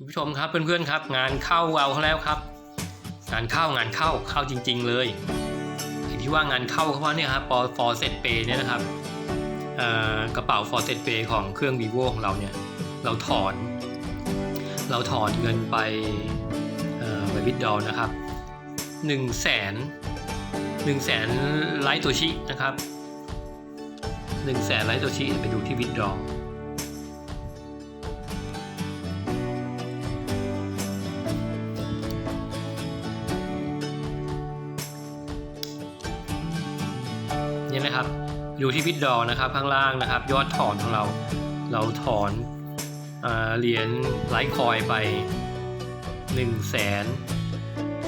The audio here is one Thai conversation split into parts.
คุณผู้ชมครับเพื่อนๆครับ งานเข้าเอาเขาแล้วครับ งานเข้างานเข้าเข้าจริง ๆ เลยไอ้ที่ว่างานเข้าเขาว่าเนี่ยครับปอฟอร์เซตเปเนี่ยนะครับกระเป๋าฟอร์เซตเปของเครื่อง vivo ของเราเนี่ยเราถอน เราถอนเงินไปไปบิดดอลนะครับ1นึ่งแสนหนึ่งแสนไลท์ตัวชินะครับ1นึ่งแสนไลท์ตัวชิไปดูที่วิดดอล นะครับ อยู่ที่วิดดอนะครับ ข้างล่างนะครับ ยอดถอนของเรา เราถอนเหรียญไลท์คอยไป1 0 0 0 0แสน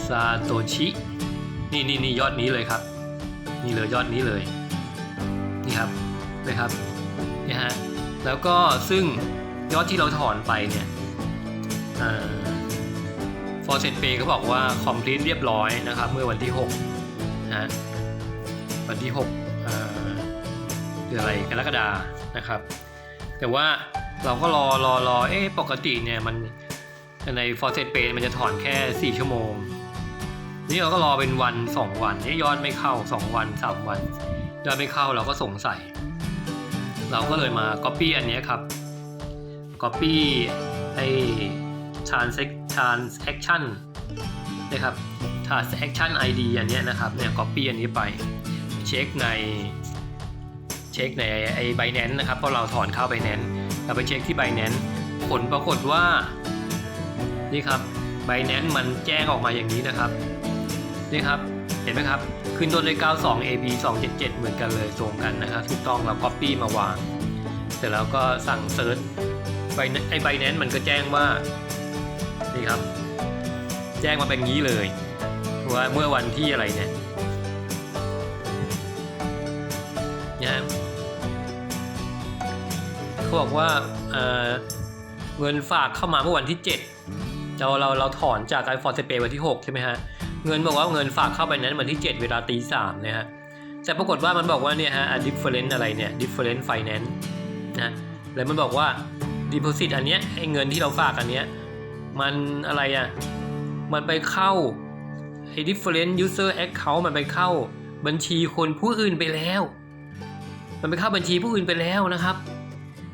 ซาโตชิ นี่นี่นี่ยอดนี้เลยครับ นี่เลยยอดนี้เลย นี่ครับนะครับนี่ฮะ แล้วก็ซึ่งยอดที่เราถอนไปเนี่ยฟอร์เซตเปย์เขาบอกว่าคอมพลีทเรียบร้อยนะครับ เมื่อวันที่6นะฮะวันที่ 6 อะไรกรกฎานะครับ แต่ว่าเราก็รอรอรอเอ๊ะปกติเนี่ยมันใน f o r c e t Pay มันจะถอนแค่ 4 ชั่วโมง นี่เราก็รอเป็นวัน 2 วันนี่ยอดไม่เข้า 2 วัน 3 วันยอดไม่เข้าเราก็สงสัย เราก็เลยมา Copy อันเนี้ยครับ Copy ไอ้ transac- transaction นะครับ transaction ID อันเนี้ยนะครับเนี่ย copy อันนี้ไป เช็คใน เช็คในไอ้ Binance นะครับเพราะเราถอนเข้า Binance เราไปเช็คที่ Binance ผลปรากฏว่านี่ครับ Binance มันแจ้งออกมาอย่างนี้นะครับนี่ครับเห็นไหมครับขึ้นต้นด้วย 92 AB 277 เหมือนกันเลยตรงกันนะครับถูกต้องเรา copy มาวาง เสร็จแล้วก็สั่งเซิร์ชไอ้ Binance มันก็แจ้งว่านี่ครับ แจ้งมาเป็นงี้เลยว่าเมื่อวันที่อะไรเนี่ย เขาบอกว่าเงินฝากเข้ามาเมื่อวันที่ 7 เราเราเราถอนจากการฟอร์เซเปวันที่ 6 ใช่ไหมฮะ เงินบอกว่าเงินฝากเข้าไปนั้นวันที่ 7 เวลาตีสามนะฮะ แต่ปรากฏว่ามันบอกว่าเนี่ยฮะ different อะไรเนี่ย different finance นะแล้วมันบอกว่า deposit อันเนี้ยไอเงินที่เราฝากอันเนี้ยมันอะไรอะ มันไปเข้าไอ้ different user account มันไปเข้าบัญชีคนผู้อื่นไปแล้ว มันไปเข้าบัญชีผู้อื่นไปแล้วนะครับ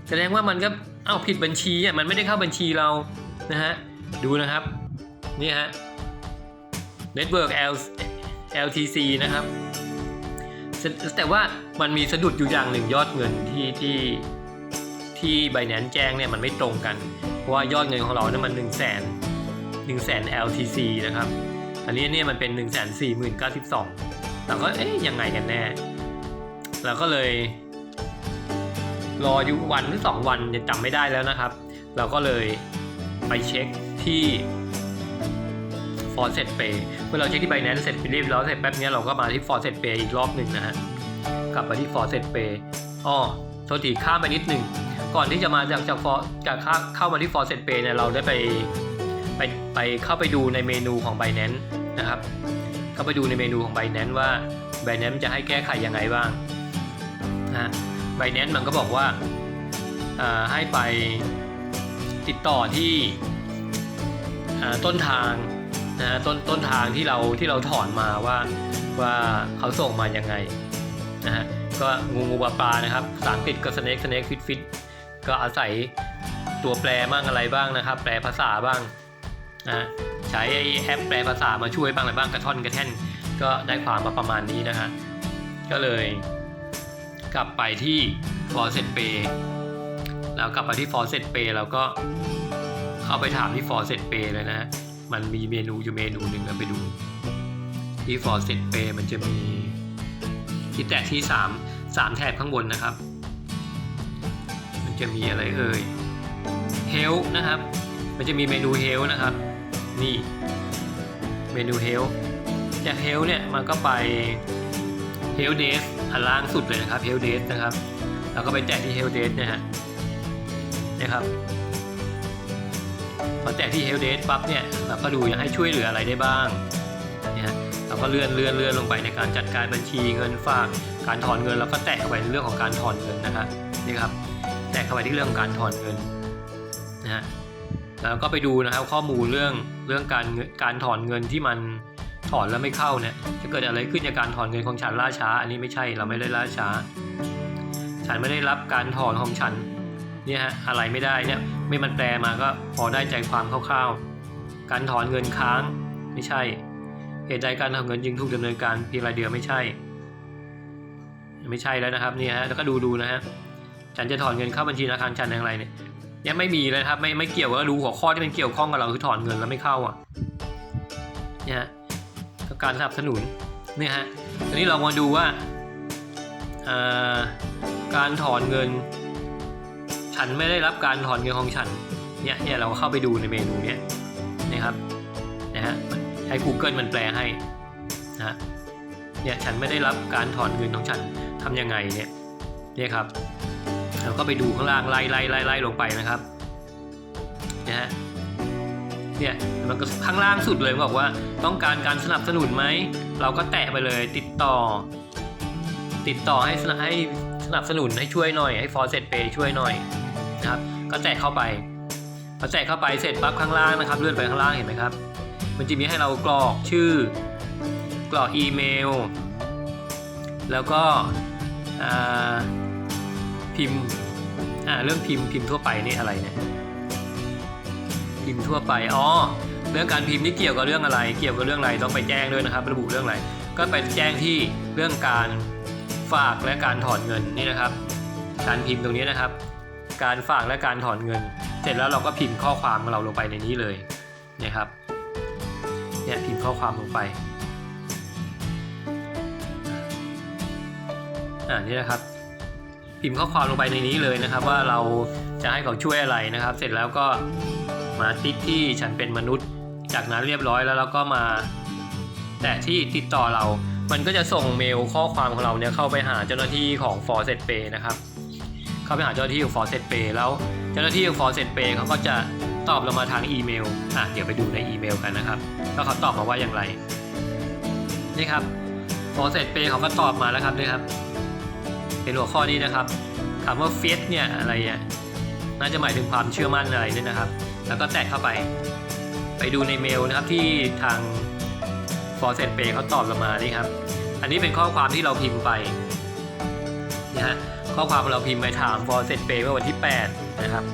แสดงว่ามันก็เอ้าผิดบัญชีอะมันไม่ได้เข้าบัญชีเรานะฮะดูนะครับนี่ฮะ network L LTC นะครับ แต่แต่ว่ามันมีสะดุดอยู่อย่างหนึ่งยอดเงินที่ที่ที่ Binance แจ้งเนี่ยมันไม่ตรงกัน เพราะว่ายอดเงินของเราเนี่ยมัน1 0 0 0 0แสน1 0 0 0 0แสน LTC นะครับ อันนี้เนี่ยมันเป็น 1 4 0 92เราก็เอ๊ยยังไงกันแน่เราก็เลย รออยู่วันหรือสองวันจะจำไม่ได้แล้วนะครับ เราก็เลยไปเช็คที่ f o r c e t Pay เมื่อเราเช็คที่ Binance เสร็จไปเรียบร้อยเสร็จแป๊บเนี้ยเราก็มาที่ f o r c e t Pay อีกรอบหนึ่งนะฮะกลับมาที่ f o r c e t Pay อ๋อโทษทีข้ามไปนิดหนึ่งก่อนที่จะมาจากจาก For จากเข้าเข้ามาที่ f o r c e t Pay เนี่ยเราได้ไปไปไปเข้าไปดูในเมนูของ Binance นะครับเข้าไปดูในเมนูของ Binance ว่า Binance จะให้แก้ไขยังไงบ้างนะ ฮะ Binance มันก็บอกว่าให้ไปติดต่อที่ต้นทางนะฮะต้นต้นทางที่เราที่เราถอนมาว่าว่าเขาส่งมายังไงนะฮะก็งูงูปลาปลานะครับภาษาอังกฤษก็ snake snake fit fit ก็อาศัยตัวแปรบ้างอะไรบ้างนะครับ แปลภาษาบ้างนะใช้แอปแปลภาษามาช่วยบ้างอะไรบ้างกระท่อนกระแท่นก็ได้ความมาประมาณนี้นะฮะก็เลย กลับไปที่ f o r c e t Pay แล้วกลับไปที่ f o r c e t Pay แล้วก็เข้าไปถามที่ f o r c e t Pay เลยนะ มันมีเมนูอยู่เมนูหนึ่งเราไปดู ที่ f o r c e t Pay มันจะมีที่แตะที่ 3 3 แถบข้างบนนะครับ มันจะมีอะไรเอ่ย Help นะครับ มันจะมีเมนู Help นะครับ นี่ เมนู Help จาก Help เนี่ยมันก็ไป Help Desk อันล่างสุดเลยนะครับ Help Desk นะครับแล้วก็ไปแตะที่ Help Desk นะฮะนะครับพอแตะที่ Help Desk ปั๊บเนี่ยเราก็ดูอยากให้ช่วยเหลืออะไรได้บ้างเนี่ยฮะเราก็เลื่อนเลื่อนเลื่อนลงไปในการจัดการบัญชีเงินฝากการถอนเงินแล้วก็แตะเข้าไปในเรื่องของการถอนเงินนะครับนี่ครับแตะเข้าไปที่เรื่องของการถอนเงินนะฮะแล้วก็ไปดูนะครับข้อมูลเรื่องเรื่องการเงินการถอนเงินที่มัน ถอนแล้วไม่เข้าเนี่ยจะเกิดอะไรขึ้นจากการถอนเงินของฉันล่าช้า อันนี้ไม่ใช่เราไม่ได้ล่าช้า ฉันไม่ได้รับการถอนของฉันเนี่ยฮะอะไรไม่ได้เนี่ยไม่มันแปลมาก็พอได้ใจความคร่าวๆ การถอนเงินค้างไม่ใช่ เหตุใดการถอนเงินจึงถูกดำเนินการเพียงรายเดียวไม่ใช่ ไม่ใช่แล้วนะครับเนี่ยฮะแล้วก็ดูดูนะฮะฉันจะถอนเงินเข้าบัญชีธนาคารฉันอย่างไรเนี่ยยังไม่มีเลยครับไม่ไม่เกี่ยวกับดูหัวข้อที่มันเกี่ยวข้องกับเราคือถอนเงินแล้วไม่เข้าอะเนี่ย ฮะก็การสนับสนุนเนี่ยฮะทีนี้เรามาดูว่าการถอนเงิน ฉันไม่ได้รับการถอนเงินของฉันเนี่ยเนี่ยเราเข้าไปดูในเมนูเนี้ยนะครับนะฮะให้ Google มันแปลให้นะฮะเนี่ยฉันไม่ได้รับการถอนเงินของฉันทำยังไงเนี่ยเนี่ยครับเราก็ไปดูข้างล่างไล่ไล่ไล่ไล่ลงไปนะครับนะฮะ เนี่ยมันก็ข้างล่างสุดเลยบอกว่าต้องการการสนับสนุนไหม เราก็แตะไปเลยติดต่อ ติดต่อให้สนับให้สนับสนุนให้ช่วยหน่อยให้ f o r เ e Pay ช่วยหน่อยนะครับก็แตะเข้าไปพอแตะเข้าไปเสร็จปั๊บข้างล่างนะครับเลื่อนไปข้างล่างเห็นไหมครับ มันจะมีให้เรากรอกชื่อ กรอกอีเมล แล้วก็พิมพ์เรื่องพิมพ์พิมพ์ทั่วไปนี่อะไรเนี่ย พิมพ์ทั่วไปอ๋อเรื่องการพิมพ์นี่เกี่ยวกับเรื่องอะไร เกี่ยวกับเรื่องอะไรต้องไปแจ้งด้วยนะครับ ระบุเรื่องอะไร ก็ไปแจ้งที่เรื่องการฝากและการถอนเงินนี่นะครับ การพิมพ์ตรงนี้นะครับ การฝากและการถอนเงิน เสร็จแล้วเราก็พิมพ์ข้อความของเราลงไปในนี้เลยนะครับเนี่ยพิมพ์ข้อความลงไปอ่านี่นะครับ พิมพ์ข้อความลงไปในนี้เลยนะครับ ว่าเราจะให้เขาช่วยอะไรนะครับ เสร็จแล้วก็ มาติ๊กที่ฉันเป็นมนุษย์ จากนั้นเรียบร้อยแล้วเราก็มา แต่ที่ติดต่อเรา มันก็จะส่งเมลข้อความของเราเนี่ยเข้าไปหาเจ้าหน้าที่ของ f o r s e t Pay นะครับ เข้าไปหาเจ้าหน้าที่ของ f o r s e t Pay แล้วเจ้าหน้าที่ของ f o r s e t Pay เขาก็จะตอบเรามาทางอีเมลอะเดี๋ยวไปดูในอีเมลกันนะครับว่าเขาตอบมาว่าอย่างไรนี่ครับ f o r s e t Pay เขาก็ตอบมาแล้วครับนี่ครับเป็นหัวข้อนี้นะครับคำว่า f a i t เนี่ยอะไรอะน่าจะหมายถึงความเชื่อมั่นอะไรเนี่ยนะครับ แล้วก็แตะเข้าไป ไปดูในเมลนะครับที่ทาง f o r s e t Pay เขาตอบเรามานี่ครับ อันนี้เป็นข้อความที่เราพิมพ์ไปนะฮะข้อความเราพิมพ์ไปถาม f o r s e t Pay เมื่อวันที่ 8 นะครับ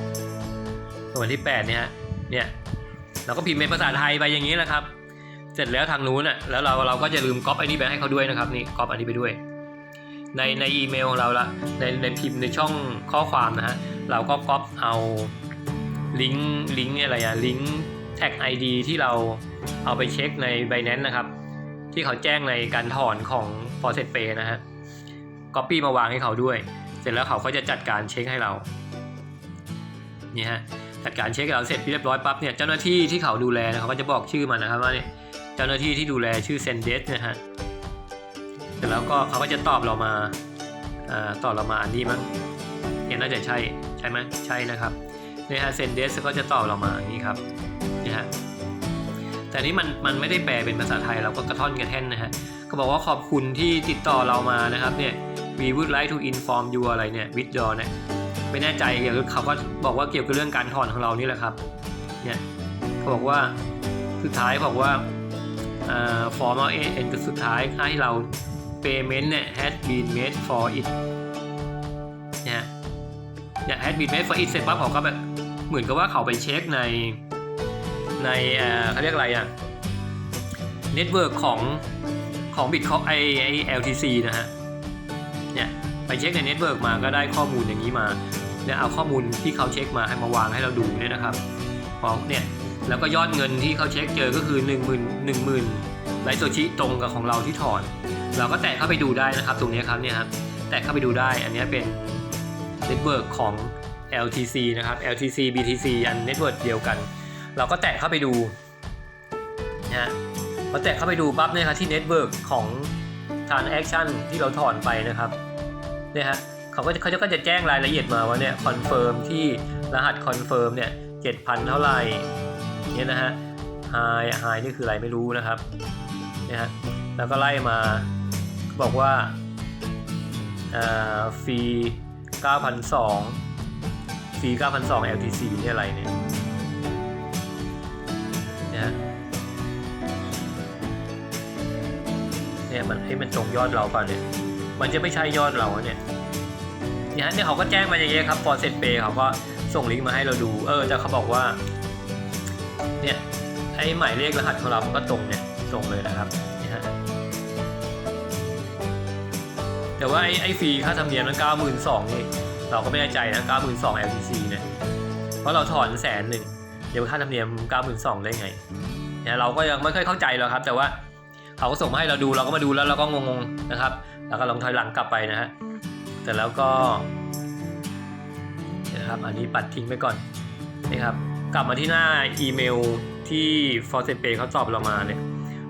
วันที่ 8 เนี่ยเนี่ยเราก็พิมพ์เป็นภาษาไทยไปอย่างนี้แหละครับเสร็จแล้วทางนู้นอะแล้วเราเราก็จะลืมก๊อปไอันนี้ไปให้เขาด้วยนะครับนี่ก๊อปอันนี้ไปด้วย ในในอีเมลของเราละในในพิมพ์ในช่องข้อความนะฮะเราก็ก๊อปเอา ลิงก์ลิงก์อะไรอะลิงก์แท็ก ID ที่เราเอาไปเช็คใน Binance นะครับ ที่เขาแจ้งในการถอนของ f o r s e t Pay นะฮะก๊อปปี้มาวางให้เขาด้วย เสร็จแล้วเขาก็จะจัดการเช็คให้เรานี่ฮะจัดการเช็คให้เราเสร็จเรียบร้อยปั๊บเนี่ยเจ้าหน้าที่ที่เขาดูแลนะเขาก็จะบอกชื่อมันนะครับว่าเนี่ยเจ้าหน้าที่ที่ดูแลชื่อเซนเดสนะฮะเสร็จแล้วก็เขาก็จะตอบเรามาอ่าตอบเรามาอันนี้มั้งเนี่ยน่าจะใช่ใช่ไหมใช่นะครับ นี่ยฮะเซนเดสก็จะตอบเรามาอย่างนี้ครับนี่ยฮะแต่นี้มันมันไม่ได้แปลเป็นภาษาไทยเราก็กระท่อนกระแท่นนะฮะก็บอกว่าขอบคุณที่ติดต่อเรามานะครับเนี่ย we would like to inform you อะไรเนี่ย with your เนี่ยไม่แน่ใจเกี่ยวกับเขาก็บอกว่าเกี่ยวกับเรื่องการถอนของเรานี่แหละครับเนี่ยเขาบอกว่าสุดท้ายบอกว่าฟอร์มเอเอ็นสุดท้ายให้เรา payment เนี่ย has been made for it เนี่ยเนี่ย has been made for it เสร็จปั๊บเขาก็แบบ เหมือนกับว่าเขาไปเช็คในในเขาเรียกอะไรอะเน็ตเวิร์กของของบิตเขาไอไอ LTC นะฮะเนี่ยไปเช็คในเน็ตเวิร์กมาก็ได้ข้อมูลอย่างนี้มาเนี่ยเอาข้อมูลที่เขาเช็คมาให้มาวางให้เราดูเนี่ยนะครับพอเนี่ยแล้วก็ยอดเงินที่เขาเช็คเจอก็คือ 1 0 0 0 0 1 0,000ไลโซชิตรงกับของเราที่ถอน เราก็แตะเข้าไปดูได้นะครับ ตรงนี้ครับเนี่ยครับแตะเข้าไปดูได้อันนี้เป็นเน็ตเวิร์กของ LTC นะครับ LTC BTC อันเน็ตเวิร์กเดียวกัน เราก็แตะเข้าไปดูนะฮะพอแตะเข้าไปดูปั๊บเนี่ยครับที่เน็ตเวิร์กของ transaction ที่เราถอนไปนะครับเนี่ยฮะเขาก็เขาจะก็จะแจ้งรายละเอียดมาว่าเนี่ยคอนเฟิร์มที่รหัสคอนเฟิร์มเนี่ยเจ็ดพันเท่าไหร่เนี่ยนะฮะไฮไฮนี่คืออะไรไม่รู้นะครับเนี่ยฮะแล้วก็ไล่มาบอกว่าอ่าฟรี9,200 ฟรี9,200 LTC นี่อะไรเนี่ยนี่ฮะเนี่ยมันให้มันตรงยอดเราก่อนเนี่ย มันจะไม่ใช่ยอดเราเนี่ยเนี่ยฮะเนี่ยเขาก็แจ้งมาอย่างเงี้ยครับ for set pay เขาก็ส่งลิงก์มาให้เราดู เออแต่เขาบอกว่า เนี่ยไอ้หมายเลขรหัสของเรา มันก็ตรงเนี่ยตรงเลยนะครับเนี่ยฮะแต่ว่าไอ้ไอ้ฟรีค่าธรรมเนียมนั้นเก้าหมื่นสองนี่ เราก็ไม่แน่ใจนะเก้าหมื่นสอง LTC เนี่ยเพราะเราถอนแสนหนึ่งเดี๋ยวค่าธรรมเนียมเก้าหมื่นสองได้ไงเนี่ยเราก็ยังไม่ค่อยเข้าใจหรอกครับ แต่ว่าเขาก็ส่งมาให้เราดูเราก็มาดูแล้วเราก็งงๆนะครับ แล้วก็ลองถอยหลังกลับไปนะฮะแต่แล้วก็นะครับอันนี้ปัดทิ้งไปก่อนนะครับกลับมาที่หน้าอีเมลที่ f o r c e p a y เขาตอบเรามาเนี่ย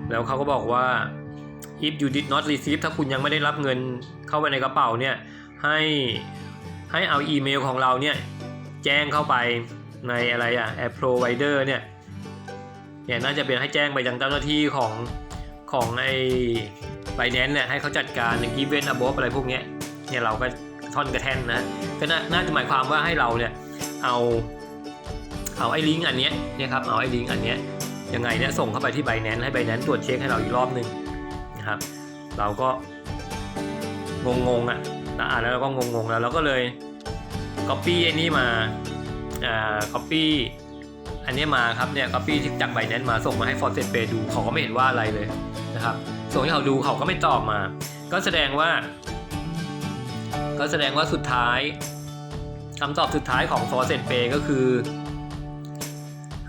แล้วเขาก็บอกว่า if you did not receive ถ้าคุณยังไม่ได้รับเงินเข้าไปในกระเป๋าเนี่ยให้ ให้เอาอีเมลของเราเนี่ยแจ้งเข้าไปในอะไรอะ app provider เนี่ยเนี่ยน่าจะเป็นให้แจ้งไปยังเจ้าหน้าที่ของของไอ้ Binance เนี่ยให้เขาจัดการใน event above อะไรพวกเนี้ยเนี่ยเราก็ท่อนกระแท่นนะก็น่าน่าจะหมายความว่าให้เราเนี่ยเอาเอาไอ้ลิงก์อันเนี้ยเนี่ยครับเอาไอ้ลิงก์อันเนี้ยยังไงเนี่ยส่งเข้าไปที่ Binance ให้ Binance ตรวจเช็คให้เราอีกรอบหนึ่งนะครับ เราก็งงๆอะ นะอ่านแล้วเราก็งงๆแล้วเราก็เลย copy ไอ้นี่มาอ่า copy อันนี้มาครับเนี่ย copy ที่จาก Binance มาส่งมาให้ f o r c e Pay ดูเขาก็ไม่เห็นว่าอะไรเลยนะครับส่งให้เขาดูเขาก็ไม่ตอบมา ก็แสดงว่า ก็แสดงว่าสุดท้ายคำตอบสุดท้ายของ f o r c e Pay ก็คือ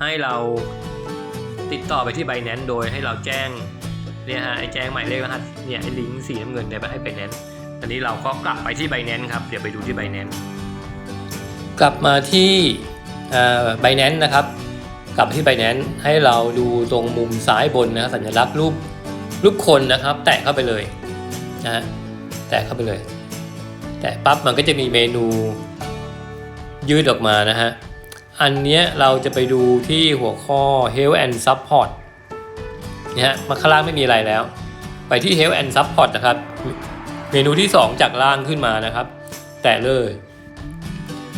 ให้เราติดต่อไปที่ Binance โดยให้เราแจ้งเนี่ยฮะไอ้แจ้งหมายเลขรหัสเนี่ยไอ้ลิงก์สีน้ำเงินเนี่ยไปให้ Binance อันนี้เราก็กลับไปที่ Binance ครับ เดี๋ยวไปดูที่ Binance กลับมาที่ไบแนนนะครับ กลับที่ Binance ให้เราดูตรงมุมซ้ายบนนะสัญลักษณ์รูปรูปคนนะครับ แตะเข้าไปเลยนะฮะแตะเข้าไปเลย แตะปั๊บมันก็จะมีเมนูยืดออกมานะฮะ อันเนี้ยเราจะไปดูที่หัวข้อ Health and Support นี่ยฮะมาข้างล่างไม่มีอะไรแล้ว ไปที่ Health and Support นะครับ เมนูที่ 2 จากล่างขึ้นมานะครับ แตะเลย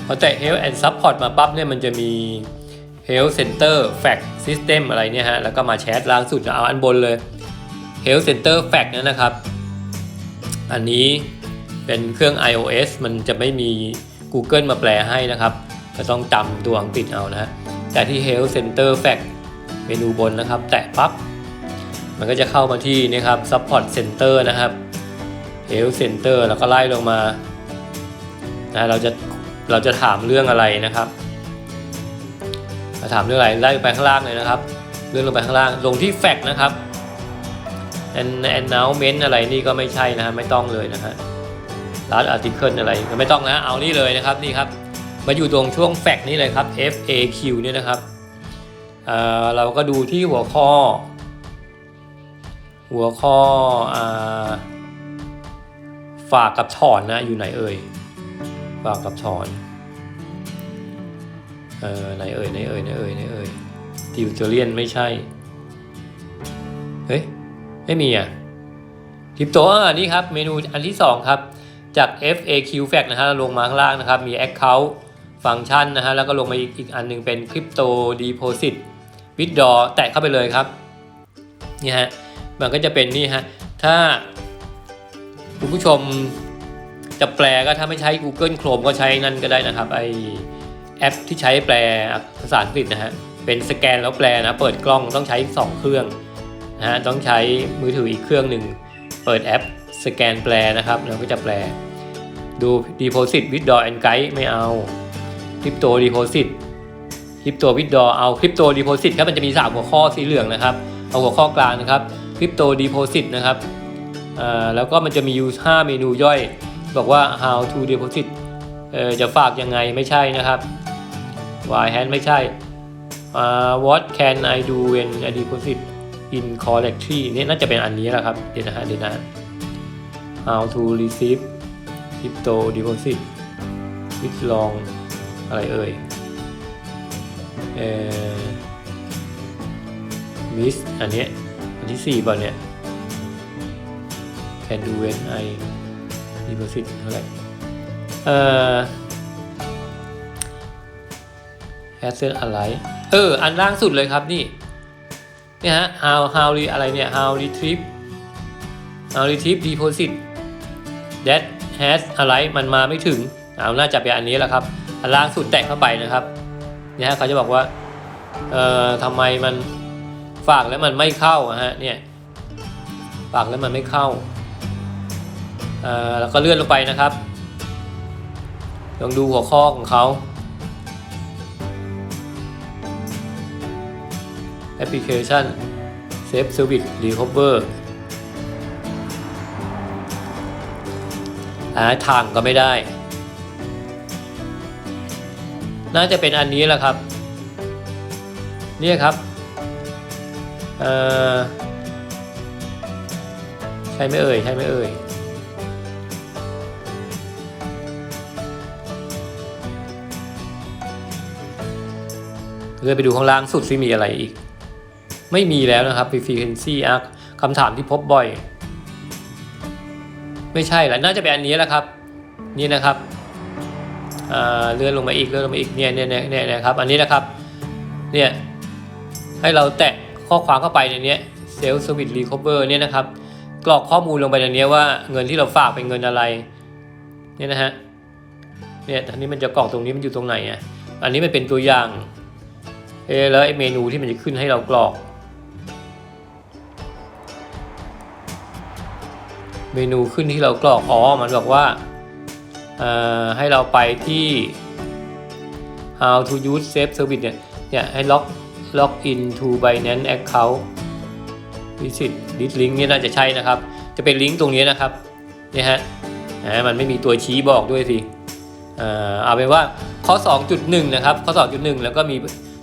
พอแตะ Health and Support มาปั๊บเนี่ยมันจะมี Health Center Fact System อะไรเนี่ยฮะแล้วก็มาแชทล่างสุดเอาอันบนเลย Health Center Fact เนี่ยนะครับ อันนี้เป็นเครื่อง iOS มันจะไม่มี Google มาแปลให้นะครับ ก็ต้องจำตัวอังกฤษเอานะฮะแต่ที่ Health Center Fact เมนูบนนะครับ แตะปั๊บมันก็จะเข้ามาที่นี่ครับ Support Center นะครับ Health Center แล้วก็ไล่ลงมานะเราจะเราจะถามเรื่องอะไรนะครับมาถามเรื่องอะไรไล่ไปข้างล่างเลยนะครับเรื่องลงไปข้างล่างลงที่ Fact นะครับ An announcement อะไรนี่ก็ไม่ใช่นะฮะไม่ต้องเลยนะฮะ last article อะไรก็ไม่ต้องนะเอานี่เลยนะครับนี่ครับมาอยู่ตรงช่วง Fact นี่เลยครับ FAQ เนี่ยนะครับเออเราก็ดูที่หัวข้อ หัวข้ออ่า ฝากกับถอนนะอยู่ไหนเอ่ยฝากกับถอนเออไหนเอ่ยไหนเอ่ยไหนเอ่ยไหนเอ่ยติวเจเรียนไม่ใช่เฮ้ยไม่มีอะคริปโตอะนี่ครับเมนูอันที่ 2 ครับ จาก FAQ Fact นะฮะลงมาข้างล่างนะครับ มี Account ฟังก์ชันนะฮะแล้วก็ลงมาอีกอีกอันหนึ่งเป็น Crypto Deposit Withdraw แตะเข้าไปเลยครับนี่ฮะมันก็จะเป็นนี่ฮะถ้า คุณผู้ชมจะแปลก็ถ้าไม่ใช้ Google Chrome ก็ใช้นั่นก็ได้นะครับไอแอปที่ใช้แปลภาษาอังกฤษนะฮะเป็นสแกนแล้วแปลนะ เปิดกล้องต้องใช้ 2 เครื่องนะฮะต้องใช้มือถืออีกเครื่องหนึ่งเปิดแอปสแกนแปลนะครับแล้วก็จะแปล ดู Deposit Withdraw and Guide ไม่เอา Crypto Deposit Crypto Withdraw เอา Crypto Deposit ครับมันจะมี3หัวข้อสีเหลืองนะครับ เอาหัวข้อกลางนะครับ Crypto Deposit นะครับ แล้วก็มันจะมีอยู่5เมนูย่อย บอกว่า how to deposit จะฝากยังไงไม่ใช่นะครับ why hand ไม่ใช่ what can I do when I deposit in correctly เนี่ยน่าจะเป็นอันนี้แหละครับ เดี๋ยวนะฮะเดี๋ยวนะ how to receive crypto deposit with long อะไรเอ่ยเอ่อ miss อันเนี้ยอันที่สี่ป่ะเนี่ย can do when I deposit เท่าไหร่เอ่อ asset อะไร เออ อันล่างสุดเลยครับนี่ เนี่ยฮะ how how re อะไรเนี่ย how retrieve how retrieve deposit that has อะไร มันมาไม่ถึง เอาน่าจะเป็นอันนี้แหละครับ อันล่างสุดแตะเข้าไปนะครับ เนี่ยฮะเขาจะบอกว่า เอ่อทำไมมันฝากแล้วมันไม่เข้าฮะ เนี่ย ฝากแล้วมันไม่เข้า แล้วก็เลื่อนลงไปนะครับ ลองดูหัวข้อของเขาแอปพลิเคชัน Safe Service Recover หาทางก็ไม่ได้ น่าจะเป็นอันนี้แหละครับ เนี่ยครับใช่ไหมเอ่ย ใช่ไหมเอ่ย เลื่อนไปดูข้างล่างสุดซิมีอะไรอีก ไม่มีแล้วนะครับ frequency arc คำถามที่พบบ่อย ไม่ใช่แหละน่าจะเป็นอันนี้แหละครับ นี่นะครับอ่าเลื่อนลงมาอีกเลื่อนลงมาอีกเนี่ยเนี่ยเนี่ยเนี่ยนะครับ อันนี้นะครับ เนี่ยให้เราแตะข้อความเข้าไปในนี้ย self service recover เนี่ยนะครับ กรอกข้อมูลลงไปในนี้ว่าเงินที่เราฝากเป็นเงินอะไร เนี่ยนะฮะเนี่ยอันนี้มันจะกรอกตรงนี้มันอยู่ตรงไหนอะอันนี้มันเป็นตัวอย่าง เอแล้วไอเมนูที่มันจะขึ้นให้เรากรอก เมนูขึ้นที่เรากรอกอ๋อมันบอกว่าให้เราไปที่ how to use safe service เนี่ยเนี่ยให้ล็อกล็อก in to Binance account visit this link เนี่ยน่าจะใช่นะครับ จะเป็นลิงก์ตรงนี้นะครับนี่ฮะมมันไม่มีตัวชี้บอกด้วยสิอ่อเอาเป็นว่าข้อ 2.1 นะครับ ข้อ 2.1 แล้วก็มี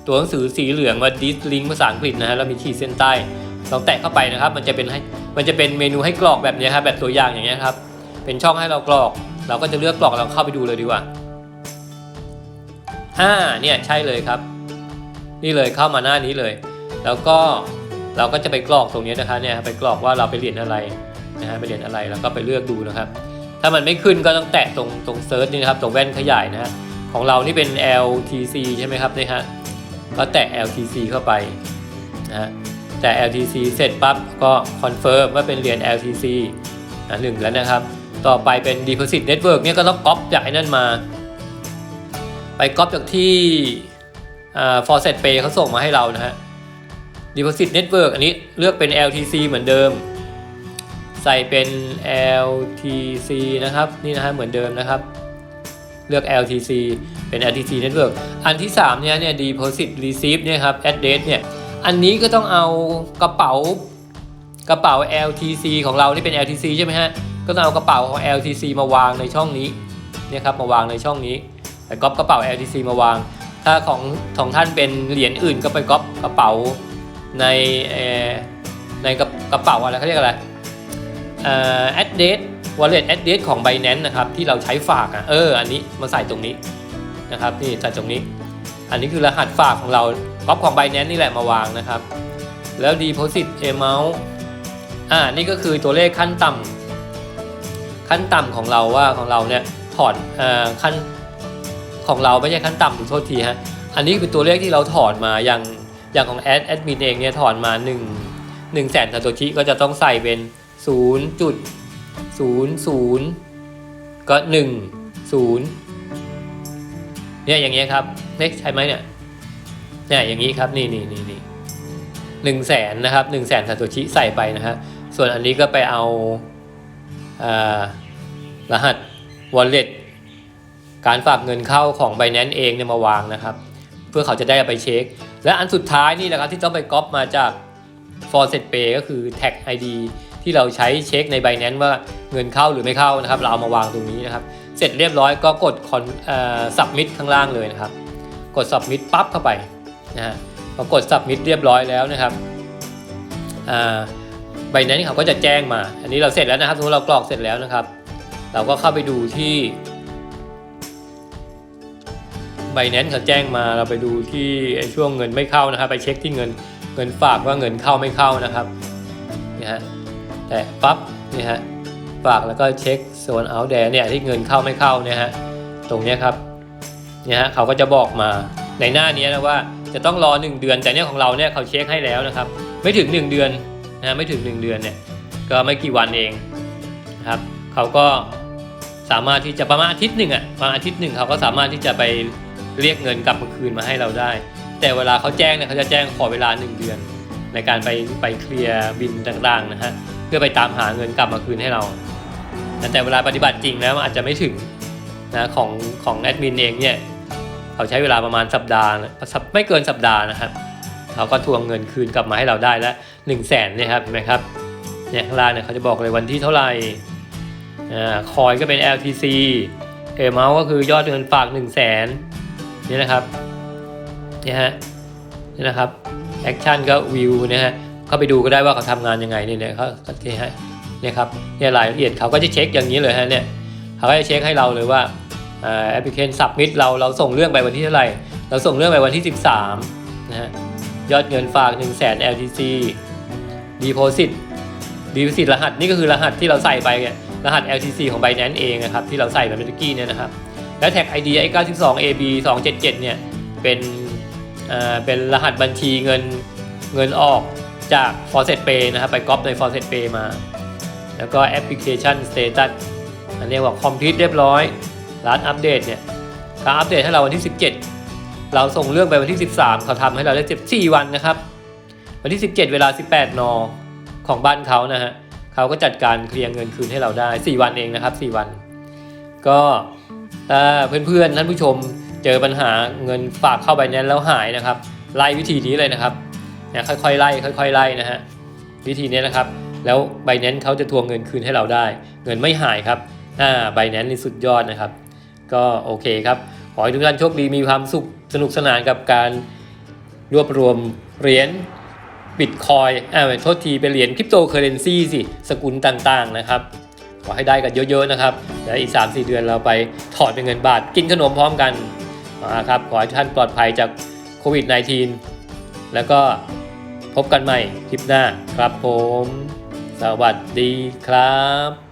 ตัวหนังสือสีเหลืองว่า this link ภาษาอังกฤษนะฮะแล้วมีขีดเส้นใต้ลองแตะเข้าไปนะครับ มันจะเป็นให้มันจะเป็นเมนูให้กรอกแบบนี้ครับแบบตัวอย่างอย่างเงี้ยครับ เป็นช่องให้เรากรอก เราก็จะเลือกกรอกเราเข้าไปดูเลยดีกว่าอ่าเนี่ยใช่เลยครับ นี่เลยเข้ามาหน้านี้เลย แล้วก็เราก็จะไปกรอกตรงนี้นะคะเนี่ยไปกรอกว่าเราไปเรียนอะไรนะฮะไปเรียนอะไรแล้วก็ไปเลือกดูนะครับ ถ้ามันไม่ขึ้นก็ต้องแตะตรงตรงเซิร์ชนี่นะครับตรงแว่นขยายนะฮะของเรานี่เป็น LTC ใช่ไหมครับนี่ฮะ ก็แตะ LTC เข้าไปนะฮะแต่ LTC เสร็จปั๊บก็คอนเฟิร์มว่าเป็นเหรียน LTC อะหนึ่งแล้วนะครับ ต่อไปเป็น Deposit Network เนี่ยก็ต้องก๊อปจากไอ้นั่นมา ไปก๊อปจากที่อ่า Faucet Pay เขาส่งมาให้เรานะฮะ Deposit Network อันนี้เลือกเป็น LTC เหมือนเดิม ใส่เป็น LTC นะครับ นี่นะฮะเหมือนเดิมนะครับ เลือก LTC เป็น LTC Network อันที่ 3 เนี่ยเนี่ย Deposit Receipt เนี่ยครับ address เนี่ย อันนี้ก็ต้องเอากระเป๋ากระเป๋า LTC ของเรานี่เป็น LTC ใช่ไหมฮะ ก็ต้องเอากระเป๋าของ LTC มาวางในช่องนี้เนี่ยครับมาวางในช่องนี้ไปก๊อปกระเป๋า LTC มาวาง ถ้าของของท่านเป็นเหรียญอื่นก็ไปก๊อปกระเป๋าในในกระกระเป๋าอะไรเขาเรียกอะไรเอ่อ address wallet address ของ Binance นะครับที่เราใช้ฝากอะเอออันนี้มาใส่ตรงนี้ นะครับนี่ใส่ตรงนี้ อันนี้คือรหัสฝากของเราก๊อปของ Binance นี่แหละมาวางนะครับ แล้ว deposit amount อ่านี่ก็คือตัวเลขขั้นต่ำขั้นต่ำของเราว่าของเราเนี่ยถอนอ่อขั้นของเราไม่ใช่ขั้นต่ำขอโทษทีฮะอันนี้คือตัวเลขที่เราถอนมาอย่างอย่างของแอดแอดมินเองเนี่ยถอนมา1 1แสนซาโตชิก็จะต้องใส่เป็น 0.00 ก็ 1 0 เนี่ยอย่างเงี้ยครับเล็กใช่ไหมเนี่ยเนี่ยอย่างนี้ครับนี่นี่นี่นี่หนึ่งแสนนะครับหนึ่งแสนซาโตชิใส่ไปนะฮะส่วนอันนี้ก็ไปเอาอ่ารหัส wallet การฝากเงินเข้าของ Binance เองเนี่ยมาวางนะครับ เพื่อเขาจะได้ไปเช็ค และอันสุดท้ายนี่แหละครับที่ต้องไปก๊อปมาจาก Faucet Pay ก็คือ tag ID ที่เราใช้เช็คใน Binance ว่าเงินเข้าหรือไม่เข้านะครับ เราเอามาวางตรงนี้นะครับ เสร็จเรียบร้อยก็กด con เอ่อ submit ข้างล่างเลยนะครับ กด submit ปั๊บเข้าไปนะฮะพอกด submit เรียบร้อยแล้วนะครับใบนั้นเขาก็จะแจ้งมา อันนี้เราเสร็จแล้วนะครับสมมติเรากรอกเสร็จแล้วนะครับ เราก็เข้าไปดูที่ใบนั้นเขาแจ้งมาเราไปดูที่ช่วงเงินไม่เข้านะครับ ไปเช็คที่เงินเงินฝากว่าเงินเข้าไม่เข้านะครับนี่ฮะแต่ปั๊บนี่ฮะฝากแล้วก็เช็ค โซนเอาแดเนี่ยที่เงินเข้าไม่เข้าเนี่ยฮะตรงเนี้ยครับเนี่ยฮะเขาก็จะบอกมาในหน้านี้นะว่าจะต้องรอ 1 เดือนแต่เนี่ยของเราเนี่ยเขาเช็คให้แล้วนะครับ ไม่ถึง 1 เดือนนะไม่ถึง 1 เดือนเนี่ยก็ไม่กี่วันเองนะครับเขาก็สามารถที่จะประมาณอาทิตย์หนึ่งอะประมาณอาทิตย์หนึ่งเขาก็สามารถที่จะไปเรียกเงินกลับมาคืนมาให้เราได้ แต่เวลาเขาแจ้งเนี่ยเขาจะแจ้งขอเวลา 1 เดือน ในการไปไปเคลียร์บินต่างๆนะฮะเพื่อไปตามหาเงินกลับมาคืนให้เรา แต่เวลาปฏิบัติจริงแล้วอาจจะไม่ถึงนะของของแอดมินเองเนี่ยเขาใช้เวลาประมาณสัปดาห์ไม่เกินสัปดาห์นะครับเขาก็ทวงเงินคืนกลับมาให้เราได้แล้วหนึ่งแสนเนี่ยครับเห็นไหมครับเนี่ยข้างล่างเนี่ยเขาจะบอกเลยวันที่เท่าไหร่อ่าคอยก็เป็น LTC เอเมาส์ก็คือยอดเงินฝาก1 0 0 0 0แสนนี่นะครับนี่ฮะนี่นะครับแอคชั่นก็วิวนะฮะเข้าไปดูก็ได้ว่าเขาทำงานยังไงเนี่ยเนี่ยเขาที่ให้ เนี่ยครับเนี่ยรายละเอียดเขาก็จะเช็คอย่างนี้เลยฮะเนี่ยเขาก็จะเช็คให้เราเลยว่าแอปพลิเคชันสับมิดเราเราส่งเรื่องไปวันที่เท่าไหร่ เราส่งเรื่องไปวันที่ 13นะฮะยอดเงินฝาก 1 0 0 0 0แสน LTC Deposit Deposit รหัสนี่ก็คือรหัสที่เราใส่ไปเนี่ยรหัส LTC ของ Binance เองนะครับที่เราใส่ไปเมื่อกี้เนี่ยนะครับแล้วแท็ก ID ไอ้92 AB 277เนี่ยเป็นเอ่อเป็นรหัสบัญชีเงินเงินออกจาก Faucet Pay นะครับไปก๊อปใน Faucet Pay มา แล้วก็แอปพลิเคชัน Status อันนี้ว่าคอมพิวต์เรียบร้อย ร้านอัปเดตเนี่ยเขาอัปเดตให้เราวันที่ 17 เราส่งเรื่องไปวันที่ 13 เขาทำให้เราได้ 14 วันนะครับ วันที่ 17 เวลา 18 น ของบ้านเขานะฮะเขาก็จัดการเคลียร์เงินคืนให้เราได้ 4 วันเองนะครับ 4 วัน ก็ถ้าเพื่อนๆท่านผู้ชมเจอปัญหาเงินฝากเข้าไปนั้นแล้วหายนะครับ ไล่วิธีนี้เลยนะครับเนี่ยค่อยๆไล่ค่อย ๆ ไล่นะฮะวิธีนี้นะครับ แล้วไบแนนเขาจะทวงเงินคืนให้เราได้ เงินไม่หายครับอ่าไบแนนนี่สุดยอดนะครับ ก็โอเคครับ ขอให้ทุกท่านโชคดีมีความสุขสนุกสนานกับการรวบรวมเหรียญบิตคอยอ่าโทษทีเป็นเหรียญคริปโตเคอเรนซีสิสกุลต่างๆนะครับ ขอให้ได้กันเยอะๆนะครับแล้วอีก 3-4 เดือนเราไปถอดเป็นเงินบาท กินขนมพร้อมกันนะครับขอให้ท่านปลอดภัยจากโควิด -19 แล้วก็พบกันใหม่คลิปหน้าครับผม สวัสดีครับ